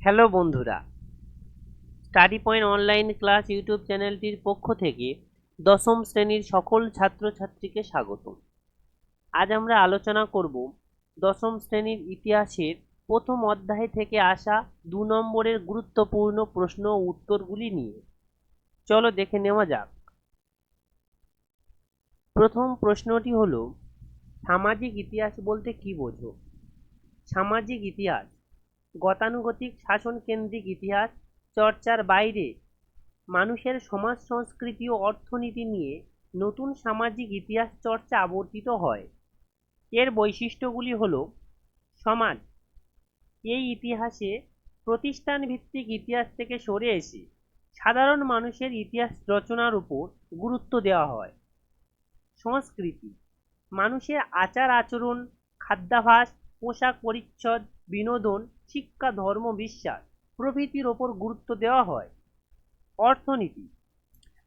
Hello বন্ধুরা। Study point online class YouTube চ্যানেলটির পক্ষ থেকে দশম শ্রেণির সকল ছাত্রছাত্রীকে স্বাগতম। আজ আমরা আলোচনা করব দশম শ্রেণির ইতিহাসের প্রথম অধ্যায় থেকে আসা দু নম্বরের গুরুত্বপূর্ণ প্রশ্ন ও উত্তরগুলি নিয়ে। চলো দেখে নেওয়া যাক। প্রথম প্রশ্নটি হলো, সামাজিক ইতিহাস বলতে কি বোঝো? সামাজিক ইতিহাস গতানুগতিক শাসন কেন্দ্রিক ইতিহাস, চর্চার বাইরে, মানুষের সমাজ সংস্কৃতি ও অর্থনীতি নিয়ে নতুন সামাজিক ইতিহাস চর্চা আবর্তিত হয়। এর বৈশিষ্ট্যগুলি হল, সমাজ, এই ইতিহাসে প্রতিষ্ঠান ভিত্তিক ইতিহাস থেকে সরে এসে সাধারণ মানুষের ইতিহাস রচনার উপর গুরুত্ব দেওয়া হয়। সংস্কৃতি, মানুষের আচার আচরণ খাদ্যাভাস পোশাক পরিচ্ছদ, বিনোদন, শিক্ষা, ধর্ম, বিশ্বাস প্রভৃতির ওপর গুরুত্ব দেওয়া হয়। অর্থনীতি।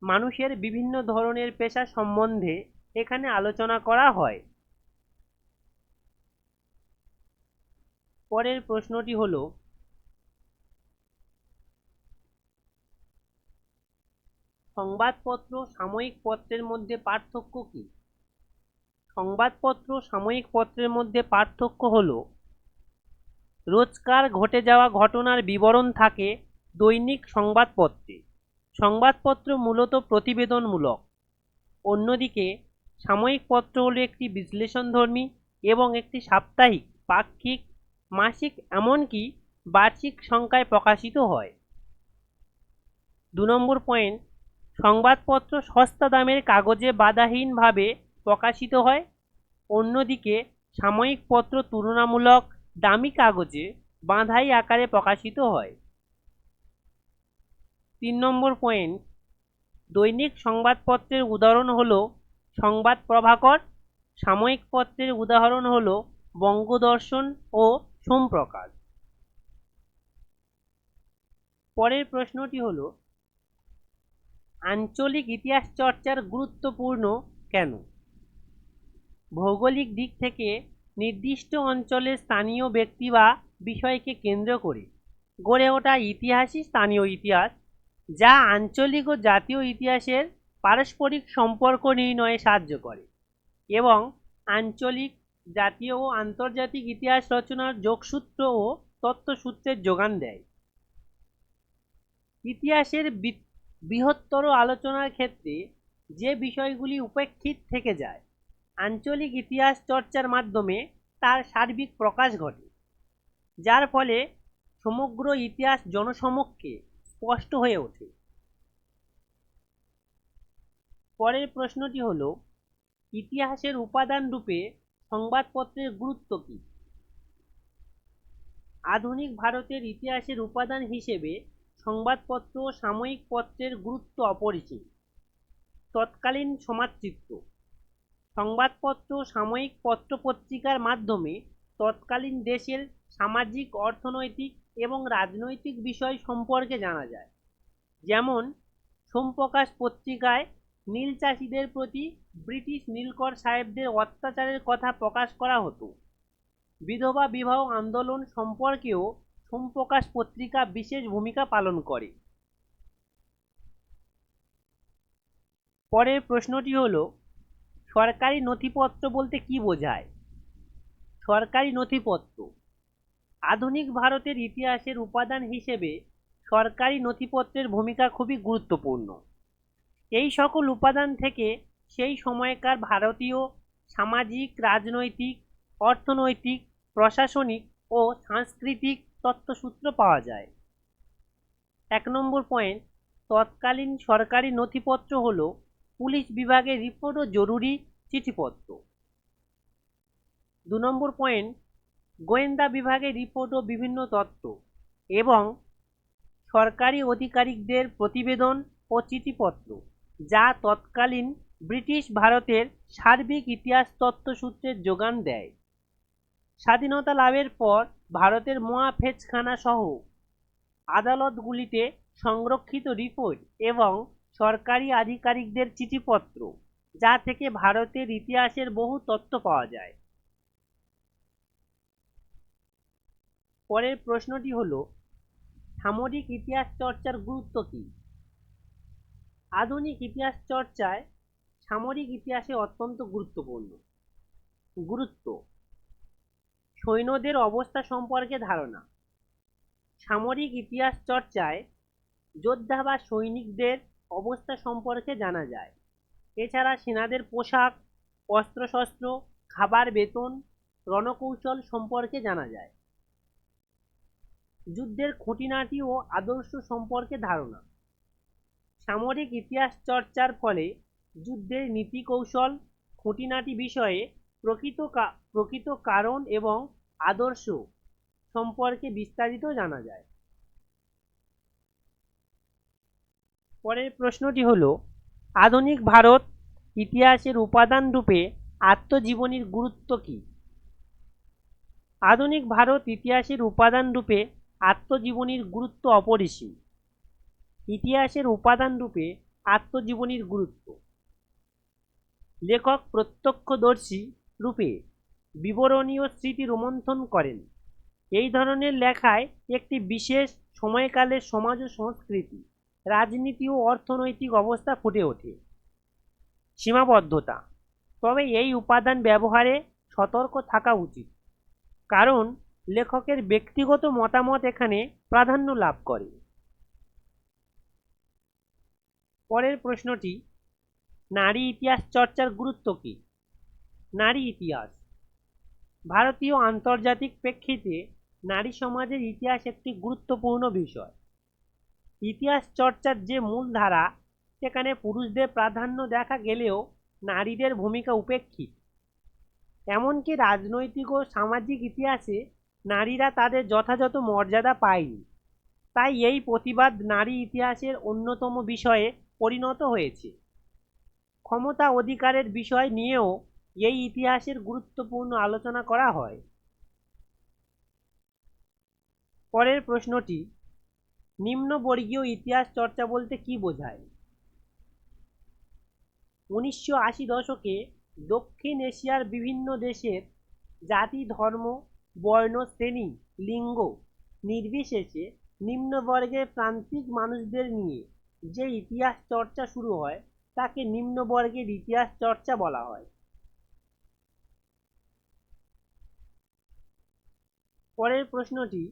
মানুষের বিভিন্ন ধরনের পেশা সম্বন্ধে এখানে আলোচনা করা হয়। পরের প্রশ্নটি হলো, সংবাদপত্র সাময়িক পত্রের মধ্যে পার্থক্য কী? সংবাদপত্র, সাময়িক পত্রের মধ্যে পার্থক্য হলো, রোজকার ঘটে যাওয়া ঘটনার বিবরণ থাকে দৈনিক সংবাদপত্রে। সংবাদপত্র মূলত প্রতিবেদনমূলক। অন্যদিকে, সাময়িক পত্র হলো একটি বিশ্লেষণধর্মী এবং একটি সাপ্তাহিক, পাক্ষিক, মাসিক এমনকি বার্ষিক সংখ্যায় প্রকাশিত হয়। দু নম্বর পয়েন্ট, সংবাদপত্র সস্তা দামের কাগজে বাধাহীনভাবে প্রকাশিত হয়। অন্যদিকে সাময়িক পত্র তুলনামূলক দামি কাগজে বাঁধাই আকারে প্রকাশিত হয়। তিন নম্বর পয়েন্ট, দৈনিক সংবাদপত্রের উদাহরণ হল সংবাদ প্রভাকর, সাময়িক পত্রের উদাহরণ হল বঙ্গদর্শন ও সোমপ্রকাশ। পরের প্রশ্নটি হল, আঞ্চলিক ইতিহাস চর্চার গুরুত্বপূর্ণ কেন? ভৌগোলিক দিক থেকে নির্দিষ্ট অঞ্চলের স্থানীয় ব্যক্তি বা বিষয়কে কেন্দ্র করে গড়ে ওঠা ইতিহাসই স্থানীয় ইতিহাস, যা আঞ্চলিক ও জাতীয় ইতিহাসের পারস্পরিক সম্পর্ক নির্ণয়ে সাহায্য করে এবং আঞ্চলিক, জাতীয় ও আন্তর্জাতিক ইতিহাস রচনার যোগসূত্র ও তত্ত্বসূত্রের যোগান দেয়। ইতিহাসের বৃহত্তর আলোচনার ক্ষেত্রে যে বিষয়গুলি উপেক্ষিত থেকে যায় আঞ্চলিক ইতিহাস চর্চার মাধ্যমে তার সার্বিক প্রকাশ ঘটে, যার ফলে সমগ্র ইতিহাস জনসমক্ষে স্পষ্ট হয়ে ওঠে। পরের প্রশ্নটি হল, ইতিহাসের উপাদান রূপে সংবাদপত্রের গুরুত্ব কী? আধুনিক ভারতের ইতিহাসের উপাদান হিসেবে সংবাদপত্র সাময়িক পত্রের গুরুত্ব অপরিসীম, তৎকালীন সমাজচিত্র। সংবাদপত্র, সাময়িক পত্র পত্রিকার মাধ্যমে তৎকালীন দেশের সামাজিক, অর্থনৈতিক এবং রাজনৈতিক বিষয় সম্পর্কে জানা যায়। যেমন, সোমপ্রকাশ পত্রিকায় নীল চাষিদের প্রতি ব্রিটিশ নীলকর সাহেবদের অত্যাচারের কথা প্রকাশ করা হতো। বিধবা বিবাহ আন্দোলন সম্পর্কেও সোমপ্রকাশ পত্রিকা বিশেষ ভূমিকা পালন করে। পরের প্রশ্নটি হলো সরকারি নথিপত্র বলতে কি বোঝায়? সরকারি নথিপত্র। আধুনিক ভারতের ইতিহাসের উপাদান হিসেবে সরকারি নথিপত্রের ভূমিকা খুবই গুরুত্বপূর্ণ। এই সকল উপাদান থেকে সেই সময়কার ভারতীয় সামাজিক, রাজনৈতিক, অর্থনৈতিক, প্রশাসনিক ও সাংস্কৃতিক তত্ত্বসূত্র পাওয়া যায়। এক নম্বর পয়েন্ট, তৎকালীন সরকারি নথিপত্র হলো পুলিশ বিভাগের রিপোর্ট ও জরুরি চিঠিপত্র। দু নম্বর পয়েন্ট গোয়েন্দা বিভাগের রিপোর্ট ও বিভিন্ন তত্ত্ব এবং সরকারি আধিকারিকদের প্রতিবেদন ও চিঠিপত্র, যা তৎকালীন ব্রিটিশ ভারতের সার্বিক ইতিহাস তত্ত্বসূত্রের যোগান দেয়। স্বাধীনতা লাভের পর ভারতের মহাফেজখানা সহ আদালতগুলিতে সংরক্ষিত রিপোর্ট এবং সরকারি আধিকারিকদের চিঠিপত্র। যা থেকে ভারতের ইতিহাসের বহু তথ্য পাওয়া যায়। পরের প্রশ্নটি হলো, সামরিক ইতিহাস চর্চার গুরুত্ব কী? আধুনিক ইতিহাস চর্চায় সামরিক ইতিহাসে অত্যন্ত গুরুত্বপূর্ণ। গুরুত্ব, সৈন্যদের অবস্থা সম্পর্কে ধারণা। সামরিক ইতিহাস চর্চায় যোদ্ধা বা সৈনিকদের অবস্থা সম্পর্কে জানা যায়। এছাড়া সেনাদের পোশাক, অস্ত্রশস্ত্র, খাবার বেতন, রণকৌশল সম্পর্কে জানা যায়। যুদ্ধের খুঁটিনাটি ও আদর্শ সম্পর্কে ধারণা। সামরিক ইতিহাস চর্চার ফলে যুদ্ধের নীতি কৌশল খুঁটিনাটি বিষয়ে প্রকৃত প্রকৃত কারণ এবং আদর্শ সম্পর্কে বিস্তারিত জানা যায়। পরের প্রশ্নটি হলো আধুনিক ভারত ইতিহাসের উপাদান রূপে আত্মজীবনীর গুরুত্ব কী? আধুনিক ভারত ইতিহাসের উপাদান রূপে আত্মজীবনীর গুরুত্ব অপরিসীম। ইতিহাসের উপাদান রূপে আত্মজীবনীর গুরুত্ব। লেখক প্রত্যক্ষদর্শী রূপে বিবরণীয় স্মৃতি রোমন্থন করেন। এই ধরনের লেখায় একটি বিশেষ সময়কালের সমাজ ও সংস্কৃতি। রাজনীতি ও অর্থনৈতিক অবস্থা ফুটে ওঠে। সীমাবদ্ধতা। তবে এই উপাদান ব্যবহারে সতর্ক থাকা উচিত। কারণ লেখকের ব্যক্তিগত মতামত এখানে প্রাধান্য লাভ করে। পরের প্রশ্নটি, নারী ইতিহাস চর্চার গুরুত্ব কী? নারী ইতিহাস। ভারতীয় আন্তর্জাতিক প্রেক্ষিতে নারী সমাজের ইতিহাস একটি গুরুত্বপূর্ণ বিষয়। ইতিহাস চর্চার যে মূল ধারা, সেখানে পুরুষদের প্রাধান্য দেখা গেলেও নারীদের ভূমিকা উপেক্ষিত। এমনকি রাজনৈতিক ও সামাজিক ইতিহাসে নারীরা তাদের যথাযথ মর্যাদা পায়নি। তাই এই প্রতিবাদ নারী ইতিহাসের অন্যতম বিষয়ে পরিণত হয়েছে। ক্ষমতা অধিকারের বিষয় নিয়েও এই ইতিহাসের গুরুত্বপূর্ণ আলোচনা করা হয়। পরের প্রশ্নটি নিম্নবর্গীয় ইতিহাস চর্চা বলতে কি বোঝায়? উনিশশো আশি দশকে দক্ষিণ এশিয়ার বিভিন্ন দেশের জাতি, ধর্ম, বর্ণ, শ্রেণি, লিঙ্গ নির্বিশেষে নিম্নবর্গের প্রান্তিক মানুষদের নিয়ে যে ইতিহাস চর্চা শুরু হয়, তাকে নিম্নবর্গের ইতিহাস চর্চা বলা হয়। পরের প্রশ্নটি,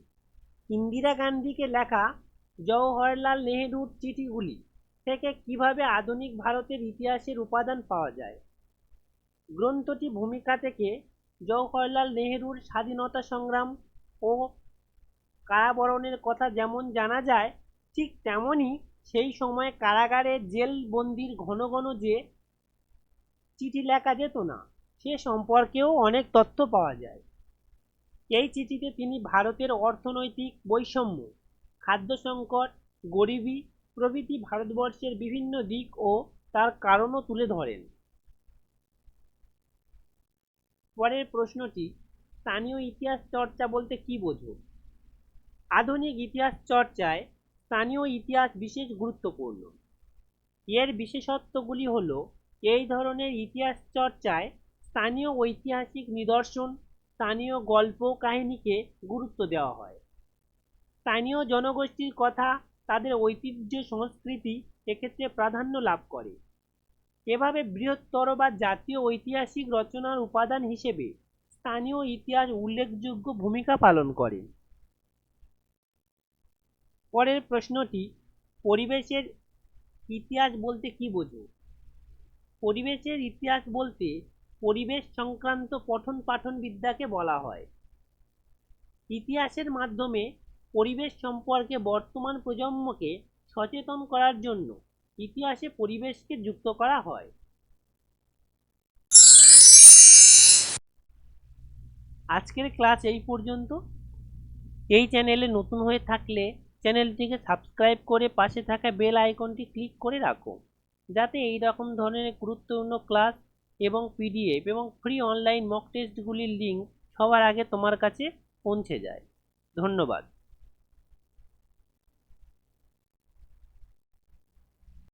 ইন্দিরা গান্ধীকে লেখা জওহরলাল নেহেরুর চিঠিগুলি থেকে কীভাবে আধুনিক ভারতের ইতিহাসের উপাদান পাওয়া যায়? গ্রন্থটি ভূমিকা থেকে জওহরলাল নেহেরুর স্বাধীনতা সংগ্রাম ও কারাবরণের কথা যেমন জানা যায়, ঠিক তেমনই সেই সময় কারাগারে জেল বন্দির ঘন ঘন যে চিঠি লেখা যেত না, সে সম্পর্কেও অনেক তথ্য পাওয়া যায়। এই চিঠিতে তিনি ভারতের অর্থনৈতিক বৈষম্য খাদ্য সংকট গরিবি প্রভৃতি ভারতবর্ষের বিভিন্ন দিক ও তার কারণও তুলে ধরেন। পরের প্রশ্নটি, স্থানীয় ইতিহাস চর্চা বলতে কি বোঝো? আধুনিক ইতিহাস চর্চায় স্থানীয় ইতিহাস বিশেষ গুরুত্বপূর্ণ। এর বিশেষত্বগুলি হল, এই ধরনের ইতিহাস চর্চায় স্থানীয় ঐতিহাসিক নিদর্শন, স্থানীয় গল্প কাহিনীকে গুরুত্ব দেওয়া হয়। স্থানীয় জনগোষ্ঠীর কথা, তাদের ঐতিহ্য, সংস্কৃতি এক্ষেত্রে প্রাধান্য লাভ করে। এভাবে বৃহত্তর বা জাতীয় ঐতিহাসিক রচনার উপাদান হিসেবে স্থানীয় ইতিহাস উল্লেখযোগ্য ভূমিকা পালন করে। পরের প্রশ্নটি, পরিবেশের ইতিহাস বলতে কি বোঝো? পরিবেশের ইতিহাস বলতে পরিবেশ সংক্রান্ত পঠন পাঠন বিদ্যাকে বলা হয়। ইতিহাসের মাধ্যমে পরিবেশ সম্পর্কে বর্তমান প্রজন্মকে সচেতন করার জন্য ইতিহাসে পরিবেশকে যুক্ত করা হয়। আজকের ক্লাস এই পর্যন্ত। এই চ্যানেলে নতুন হয়ে থাকলে চ্যানেলটিকে সাবস্ক্রাইব করে পাশে থাকা বেল আইকনটি ক্লিক করে রাখো যাতে এই রকম ধরনের গুরুত্বপূর্ণ ক্লাস এবং পিডিএফ এবং ফ্রি অনলাইন মক টেস্টগুলির লিঙ্ক সবার আগে তোমার কাছে পৌঁছে যায়। ধন্যবাদ।